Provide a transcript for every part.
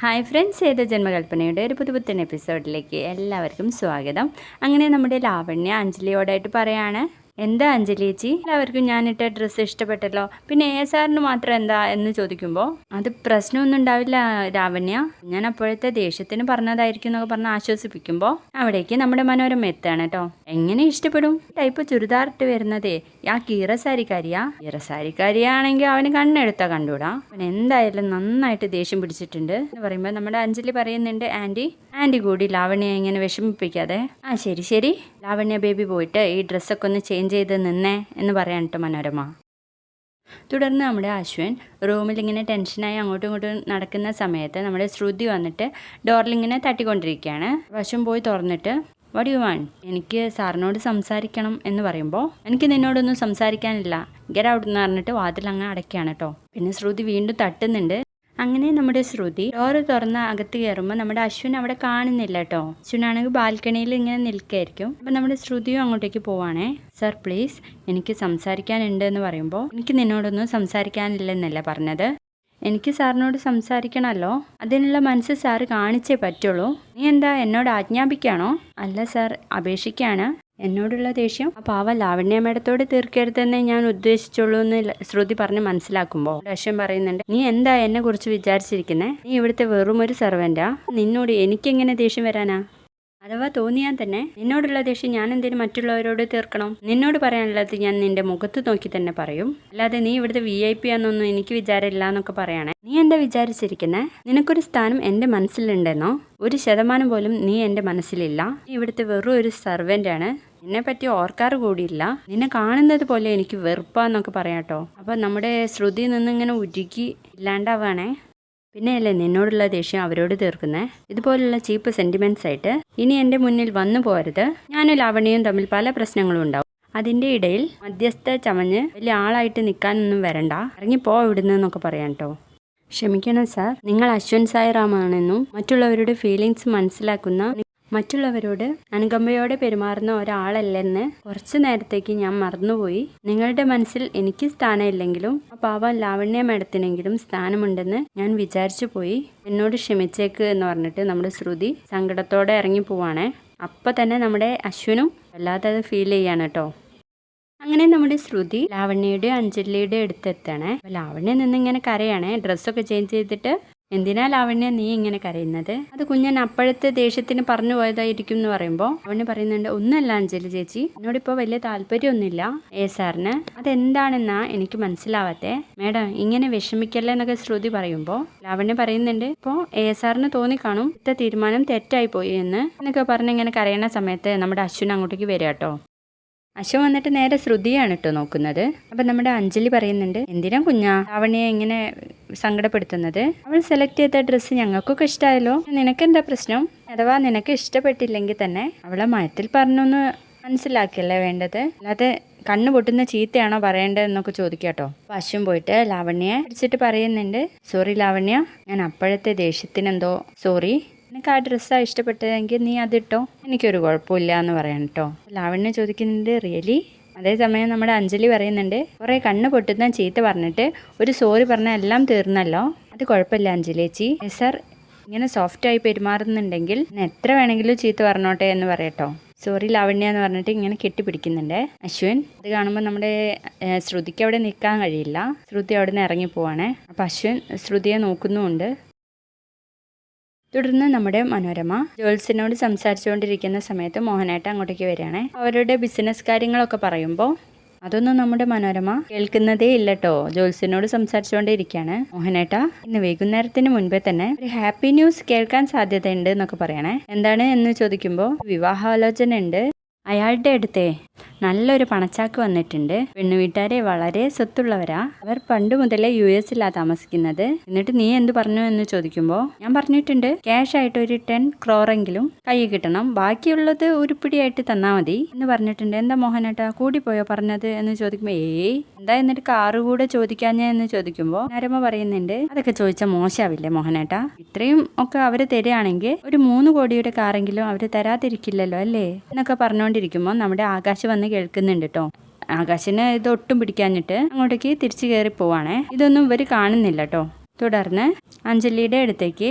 Hi friends ഏത ജന്മകൽപ്പനയുടെ ഒരു പുതു പുത്തൻ എപ്പിസോഡിലേക്ക് എല്ലാവർക്കും സ്വാഗതം. അങ്ങനെ നമ്മുടെ ലാവണ്യ അഞ്ജലിയോടായിട്ട് പറയാണ്. എന്താ അഞ്ജലി ചേച്ചി? എല്ലാവർക്കും ഞാൻ ഇട്ട ഡ്രസ്സ് ഇഷ്ടപ്പെട്ടല്ലോ. പിന്നെ എ സാറിന് മാത്രം എന്താ എന്ന് ചോദിക്കുമ്പോൾ അത് പ്രശ്നമൊന്നും ഉണ്ടാവില്ല രാവണ്യ. ഞാൻ അപ്പോഴത്തെ ദേഷ്യത്തിന് പറഞ്ഞതായിരിക്കും എന്നൊക്കെ പറഞ്ഞ് ആശ്വസിപ്പിക്കുമ്പോൾ അവിടേക്ക് നമ്മുടെ മനോരമ എത്താണ് കേട്ടോ എങ്ങനെ ഇഷ്ടപ്പെടും? ടൈപ്പ് ചുരിദാർ ഇട്ട് വരുന്നതേ ആ കീറസാരിക്കാരിയാ കീറസാരിക്കാരിയാണെങ്കിൽ കീറ സാരിക്കാരിയാണെങ്കിൽ അവന് കണ്ണെടുത്താ കണ്ടുകൂടാ അവൻ എന്തായാലും നന്നായിട്ട് ദേഷ്യം പിടിച്ചിട്ടുണ്ട് എന്ന് പറയുമ്പോൾ നമ്മുടെ അഞ്ജലി പറയുന്നുണ്ട് ആന്റി ആന്റി കൂടി ലാവണ്യ ഇങ്ങനെ വിഷമിപ്പിക്കാതെ ആ ശരി ശരി ലാവണ്യ ബേബി പോയിട്ട് ഈ ഡ്രസ്സൊക്കെ ഒന്ന് ചേഞ്ച് ചെയ്ത് നിന്നേ എന്ന് പറയാൻ മനോരമ. തുടർന്ന് നമ്മുടെ അശ്വൻ റൂമിൽ ഇങ്ങനെ ടെൻഷനായി അങ്ങോട്ടും ഇങ്ങോട്ടും നടക്കുന്ന സമയത്ത് നമ്മുടെ ശ്രുതി വന്നിട്ട് ഡോറിലിങ്ങനെ തട്ടിക്കൊണ്ടിരിക്കുകയാണ്. വശം പോയി തുറന്നിട്ട് വട് യു വാണ്ട് എനിക്ക് സാറിനോട് സംസാരിക്കണം എന്ന് പറയുമ്പോൾ എനിക്ക് നിന്നോടൊന്നും സംസാരിക്കാനില്ല. ഗെറ്റ് ഔട്ട് എന്ന് പറഞ്ഞിട്ട് വാതിൽ അങ്ങ് അടയ്ക്കുകയാണ് കേട്ടോ പിന്നെ ശ്രുതി വീണ്ടും തട്ടുന്നുണ്ട്. അങ്ങനെ നമ്മുടെ ശ്രുതി ഡോറ് തുറന്ന് അകത്ത് കയറുമ്പോൾ നമ്മുടെ അശ്വിൻ അവിടെ കാണുന്നില്ല കേട്ടോ അശ്വിനാണെങ്കിൽ ബാൽക്കണിയിൽ ഇങ്ങനെ നിൽക്കായിരിക്കും. അപ്പം നമ്മുടെ ശ്രുതിയും അങ്ങോട്ടേക്ക് പോവാണേ. സർ പ്ലീസ് എനിക്ക് സംസാരിക്കാനുണ്ട് എന്ന് പറയുമ്പോൾ എനിക്ക് നിന്നോടൊന്നും സംസാരിക്കാനില്ലെന്നല്ല പറഞ്ഞത്? എനിക്ക് സാറിനോട് സംസാരിക്കണമല്ലോ. അതിനുള്ള മനസ്സ് സാറ് കാണിച്ചേ പറ്റുള്ളൂ. നീ എന്താ എന്നോട് ആജ്ഞാപിക്കാണോ? അല്ല സാർ. അപേക്ഷിക്കാണ്. എന്നോടുള്ള ദേഷ്യം. ആ പാവ ലാവണ്യ മേഡത്തോട് തീർക്കരുതെന്നേ ഞാൻ ഉദ്ദേശിച്ചുള്ളൂ എന്ന് ശ്രുതി പറഞ്ഞ് മനസ്സിലാക്കുമ്പോൾ ലക്ഷ്യം പറയുന്നുണ്ട്. നീ എന്താ എന്നെ കുറിച്ച് വിചാരിച്ചിരിക്കുന്നേ? നീ ഇവിടുത്തെ വെറും ഒരു സെർവന്റാ നിന്നോട് എനിക്കെങ്ങനെ ദേഷ്യം വരാനാ? അഥവാ തോന്നിയാൽ തന്നെ നിന്നോടുള്ള ദേഷ്യം ഞാൻ എന്തിനു മറ്റുള്ളവരോട് തീർക്കണം? നിന്നോട് പറയാനുള്ളത് ഞാൻ നിന്റെ മുഖത്ത് നോക്കി തന്നെ പറയും. അല്ലാതെ നീ ഇവിടുത്തെ വി ഐ പി ആണെന്നൊന്നും എനിക്ക് വിചാരമില്ല എന്നൊക്കെ പറയണേ. നീ എന്താ വിചാരിച്ചിരിക്കുന്നത് നിനക്കൊരു സ്ഥാനം എന്റെ മനസ്സിലുണ്ടെന്നോ? ഒരു ശതമാനം പോലും നീ എന്റെ മനസ്സിലില്ല. നീ ഇവിടുത്തെ വെറും ഒരു സെർവന്റ് ആണ്. നിന്നെ പറ്റി ഓർക്കാറ് കൂടിയില്ല. നിന്നെ കാണുന്നത് പോലെ എനിക്ക് വെറുപ്പാന്നൊക്കെ പറയാട്ടോ. അപ്പൊ നമ്മുടെ ശ്രുതി നിന്നിങ്ങനെ ഉരുക്കി ഇല്ലാണ്ടാവാണേ. പിന്നെയല്ലേ നിന്നോടുള്ള ദേഷ്യം അവരോട് തീർക്കുന്നേ? ഇതുപോലുള്ള ചീപ്പ് സെന്റിമെന്റ്സ് ആയിട്ട് ഇനി എന്റെ മുന്നിൽ വന്നു പോരുത്. ഞാനും ലാവണ്യയും തമ്മിൽ പല പ്രശ്നങ്ങളും ഉണ്ടാവും. അതിന്റെ ഇടയിൽ മധ്യസ്ഥ ചമഞ്ഞ് വലിയ ആളായിട്ട് നിൽക്കാനൊന്നും വരണ്ട. ഇറങ്ങിപ്പോ ഇവിടുന്ന് എന്നൊക്കെ പറയാം കേട്ടോ ക്ഷമിക്കണം സാർ. നിങ്ങൾ അശ്വൻ സായിറാമാണെന്നും മറ്റുള്ളവരുടെ ഫീലിങ്സ് മനസ്സിലാക്കുന്ന മറ്റുള്ളവരോട് അനുകമ്പയോടെ പെരുമാറുന്ന ഒരാളല്ലെന്ന് കുറച്ചു നേരത്തേക്ക് ഞാൻ മറന്നുപോയി. നിങ്ങളുടെ മനസ്സിൽ എനിക്ക് സ്ഥാനമില്ലെങ്കിലും ആ പാവം ലാവണ്യ മേഡത്തിനെങ്കിലും സ്ഥാനമുണ്ടെന്ന് ഞാൻ വിചാരിച്ചു പോയി. എന്നോട് ക്ഷമിച്ചേക്ക് എന്ന് പറഞ്ഞിട്ട് നമ്മുടെ ശ്രുതി സങ്കടത്തോടെ ഇറങ്ങി പോവാണേ. അപ്പൊ തന്നെ നമ്മുടെ അശ്വനും വല്ലാതെ അത് ഫീൽ ചെയ്യാണ് കേട്ടോ അങ്ങനെ നമ്മുടെ ശ്രുതി ലാവണ്യയുടെ അഞ്ജലിയുടെ അടുത്തെത്തണേ. ലാവണ്യ നിന്ന് ഇങ്ങനെ കരയാണേ. ഡ്രസ്സൊക്കെ ചേഞ്ച് ചെയ്തിട്ട് എന്തിനാ ലാവണ്യ നീ ഇങ്ങനെ കരയുന്നത്? അത് കുഞ്ഞൻ അപ്പോഴത്തെ ദേഷ്യത്തിന് പറഞ്ഞു പോയതായിരിക്കും എന്ന് പറയുമ്പോൾ അവന് പറയുന്നുണ്ട് ഒന്നല്ല അഞ്ജലി ചേച്ചി എന്നോടിപ്പോൾ വലിയ താല്പര്യമൊന്നുമില്ല. എ സാറിന് അതെന്താണെന്നാ എനിക്ക് മനസ്സിലാവാത്തെ. മേഡം ഇങ്ങനെ വിഷമിക്കല്ലേ എന്നൊക്കെ ശ്രുതി പറയുമ്പോൾ ലാവണ്യ പറയുന്നുണ്ട് ഇപ്പോൾ എ സാറിന് തോന്നിക്കാണും ഇത്ത തീരുമാനം തെറ്റായി പോയി എന്ന് എന്നൊക്കെ പറഞ്ഞ് ഇങ്ങനെ കരയണ സമയത്ത് നമ്മുടെ അശ്വിൻ അങ്ങോട്ടേക്ക് വരിക കേട്ടോ. അശ്വൻ വന്നിട്ട് നേരെ ശ്രുതിയാണ് കേട്ടോ നോക്കുന്നത്. അപ്പം നമ്മുടെ അഞ്ജലി പറയുന്നുണ്ട് എന്തിനാ കുഞ്ഞാ അവനെ ഇങ്ങനെ സങ്കടപ്പെടുത്തുന്നത്? അവൾ സെലക്ട് ചെയ്ത ഡ്രസ്സ് ഞങ്ങൾക്കൊക്കെ ഇഷ്ടമായല്ലോ നിനക്കെന്താ പ്രശ്നം? അഥവാ നിനക്ക് ഇഷ്ടപ്പെട്ടില്ലെങ്കിൽ തന്നെ അവളെ മയത്തിൽ പറഞ്ഞൊന്ന് മനസ്സിലാക്കിയല്ലേ വേണ്ടത്? അല്ലാതെ കണ്ണ് പൊട്ടുന്ന ചീത്തയാണോ പറയേണ്ടതെന്നൊക്കെ ചോദിക്കാട്ടോ അപ്പൊ അശ്വൻ പോയിട്ട് ലാവണ്യെ പിടിച്ചിട്ട് പറയുന്നുണ്ട് സോറി ലാവണ്യ ഞാൻ അപ്പോഴത്തെ ദേഷ്യത്തിനെന്തോ സോറി നിനക്ക് ആ ഡ്രസ്സാണ് ഇഷ്ടപ്പെട്ടതെങ്കിൽ നീ അതിട്ടോ? എനിക്കൊരു കുഴപ്പമില്ല എന്ന് പറയണം കേട്ടോ ലാവണ്യ ചോദിക്കുന്നുണ്ട് റിയലി? അതേസമയം നമ്മുടെ അഞ്ജലി പറയുന്നുണ്ട് കുറേ കണ്ണ് പൊട്ടുന്ന ചീത്ത പറഞ്ഞിട്ട് ഒരു സോറി പറഞ്ഞാൽ എല്ലാം തീർന്നല്ലോ? അത് കുഴപ്പമില്ല അഞ്ജലി ചേച്ചി. സർ ഇങ്ങനെ സോഫ്റ്റായി പെരുമാറുന്നുണ്ടെങ്കിൽ എത്ര വേണമെങ്കിലും ചീത്ത പറഞ്ഞോട്ടെ എന്ന് പറയട്ടോ. സോറി ലാവണ്യ എന്ന് പറഞ്ഞിട്ട് ഇങ്ങനെ കെട്ടിപ്പിടിക്കുന്നുണ്ട്. അശ്വിൻ അത് കാണുമ്പോൾ നമ്മുടെ ശ്രുതിക്ക് അവിടെ നിൽക്കാൻ കഴിയില്ല. ശ്രുതി അവിടെ നിന്ന് ഇറങ്ങി പോവാണേ അപ്പം അശ്വിൻ ശ്രുതിയെ നോക്കുന്നുമുണ്ട്. തുടർന്ന് നമ്മുടെ മനോരമ ജോൽസിനോട് സംസാരിച്ചുകൊണ്ടിരിക്കുന്ന സമയത്ത് മോഹനേട്ട അങ്ങോട്ടേക്ക് വരികയാണേ. അവരുടെ ബിസിനസ് കാര്യങ്ങളൊക്കെ പറയുമ്പോൾ അതൊന്നും നമ്മുടെ മനോരമ കേൾക്കുന്നതേ ഇല്ല കേട്ടോ ജോത്സ്യനോട് സംസാരിച്ചുകൊണ്ടേ ഇരിക്കുകയാണ് മോഹനേട്ട. ഇന്ന് വൈകുന്നേരത്തിന് മുൻപേ തന്നെ ഒരു ഹാപ്പി ന്യൂസ് കേൾക്കാൻ സാധ്യതയുണ്ട് എന്നൊക്കെ പറയണേ. എന്താണ് എന്ന് ചോദിക്കുമ്പോൾ വിവാഹാലോചന ഉണ്ട് അയാളുടെ അടുത്തേ നല്ലൊരു പണച്ചാക്ക് വന്നിട്ടുണ്ട്. പെണ്ണുവീട്ടുകാരെ വളരെ സ്വത്തുള്ളവരാ. അവർ പണ്ട് മുതലേ യു എസിലാ താമസിക്കുന്നത്. എന്നിട്ട് നീ എന്ത് പറഞ്ഞു എന്ന് ചോദിക്കുമ്പോൾ ഞാൻ പറഞ്ഞിട്ടുണ്ട് ക്യാഷ് ആയിട്ട് ഒരു ടെൻ ക്രോറെങ്കിലും കൈ കിട്ടണം. ബാക്കിയുള്ളത് ഉരുപ്പിടിയായിട്ട് തന്നാൽ മതി എന്ന് പറഞ്ഞിട്ടുണ്ട്. എന്താ മോഹനേട്ടാ പോയോ പറഞ്ഞത് എന്ന് ചോദിക്കുമ്പോൾ ഏയ് എന്താ എന്നിട്ട് കാറ് കൂടെ ചോദിക്കാഞ്ഞ എന്ന് ചോദിക്കുമ്പോൾ നരമ പറയുന്നുണ്ട് അതൊക്കെ ചോദിച്ചാൽ മോശമാവില്ലേ മോഹനേട്ടാ? ഇത്രയും ഒക്കെ അവർ തരികയാണെങ്കിൽ ഒരു മൂന്ന് കോടിയുടെ കാറെങ്കിലും അവർ തരാതിരിക്കില്ലല്ലോ അല്ലേ? എന്നൊക്കെ പറഞ്ഞുകൊണ്ടിരിക്കുമ്പോൾ നമ്മുടെ ആകാശ് വന്ന് കേൾക്കുന്നുണ്ട് കേട്ടോ ആകാശിന് ഇത് ഒട്ടും പിടിക്കാഞ്ഞിട്ട് അങ്ങോട്ടേക്ക് തിരിച്ചു കയറി പോവാണേ. ഇതൊന്നും ഇവർ കാണുന്നില്ല കേട്ടോ തുടർന്ന് അഞ്ജലിയുടെ അടുത്തേക്ക്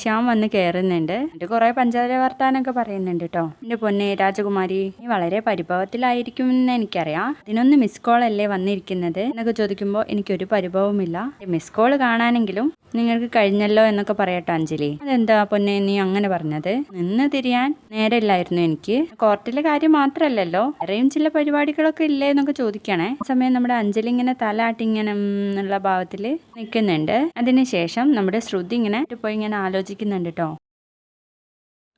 ശ്യാം വന്ന് കയറുന്നുണ്ട് എന്നിട്ട് കുറേ പഞ്ചാര വർത്താനൊക്കെ പറയുന്നുണ്ട് കേട്ടോ എന്റെ പൊന്നെ രാജകുമാരി നീ വളരെ പരിഭവത്തിലായിരിക്കും എന്ന് എനിക്കറിയാം. ഇതിനൊന്ന് മിസ് കോൾ അല്ലേ വന്നിരിക്കുന്നത്? എന്നൊക്കെ ചോദിക്കുമ്പോൾ എനിക്കൊരു പരിഭവമില്ല മിസ് കോൾ കാണാനെങ്കിലും നിങ്ങൾക്ക് കഴിഞ്ഞല്ലോ എന്നൊക്കെ പറയട്ടോ അഞ്ജലി. അതെന്താ പൊന്നെ നീ അങ്ങനെ പറഞ്ഞത്? നിന്ന് തിരിയാൻ നേരമില്ലായിരുന്നു എനിക്ക്. കോർട്ടിലെ കാര്യം മാത്രമല്ലല്ലോ. വേറെയും ചില പരിപാടികളൊക്കെ ഇല്ലേ എന്നൊക്കെ ചോദിക്കണേ. സമയം നമ്മുടെ അഞ്ജലി ഇങ്ങനെ തലാട്ടി ഇങ്ങനെ ഉം എന്നുള്ള ഭാവത്തിൽ നിൽക്കുന്നുണ്ട്. അതിനുശേഷം നമ്മുടെ ശ്രുതി ഇങ്ങനെ പോയി ഇങ്ങനെ ആലോചിക്കുന്നുണ്ട് കേട്ടോ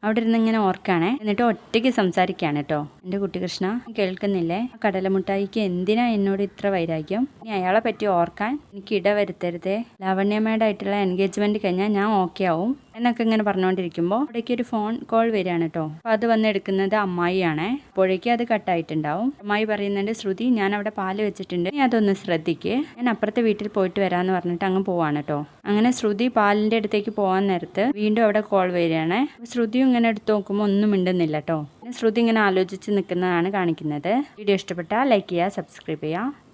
അവിടെ ഇരുന്ന് ഇങ്ങനെ ഓർക്കാണേ എന്നിട്ട് ഒറ്റയ്ക്ക് സംസാരിക്കാണ് കേട്ടോ. എന്റെ കുട്ടികൃഷ്ണ കേൾക്കുന്നില്ലേ? കടലമുട്ടായിക്ക് എന്തിനാ എന്നോട് ഇത്ര വൈരാഗ്യം? ഇനി അയാളെ പറ്റി ഓർക്കാൻ എനിക്ക് ഇട വരുത്തരുതേ ലാവണ്യമ്മയുടെ എൻഗേജ്മെന്റ് കഴിഞ്ഞാൽ ഞാൻ ഓക്കെ ആവും. എന്നൊക്കെ ഇങ്ങനെ പറഞ്ഞുകൊണ്ടിരിക്കുമ്പോൾ അവിടേക്ക് ഒരു ഫോൺ കോൾ വരികയാണ് കേട്ടോ അപ്പോൾ അത് വന്ന് എടുക്കുന്നത് അമ്മായിയാണേ. അപ്പോഴേക്കും അത് കട്ടായിട്ടുണ്ടാവും അമ്മായി പറയുന്നുണ്ട് ശ്രുതി ഞാൻ അവിടെ പാൽ വെച്ചിട്ടുണ്ട്. നീ അതൊന്ന് ശ്രദ്ധിക്ക്. ഞാൻ അപ്പുറത്തെ വീട്ടിൽ പോയിട്ട് വരാമെന്ന് പറഞ്ഞിട്ട് അങ്ങ് പോവാണ് കേട്ടോ അങ്ങനെ ശ്രുതി പാലിന്റെ അടുത്തേക്ക് പോകാൻ നേരത്ത് വീണ്ടും അവിടെ കോൾ വരികയാണ്. ശ്രുതി ഇങ്ങനെ എടുത്ത് നോക്കുമ്പോൾ ഒന്നും മിണ്ടുന്നില്ല കേട്ടോ ശ്രുതി ഇങ്ങനെ ആലോചിച്ച് നിൽക്കുന്നതാണ് കാണിക്കുന്നത്. വീഡിയോ ഇഷ്ടപ്പെട്ടാൽ ലൈക്ക് ചെയ്യുക സബ്സ്ക്രൈബ് ചെയ്യുക.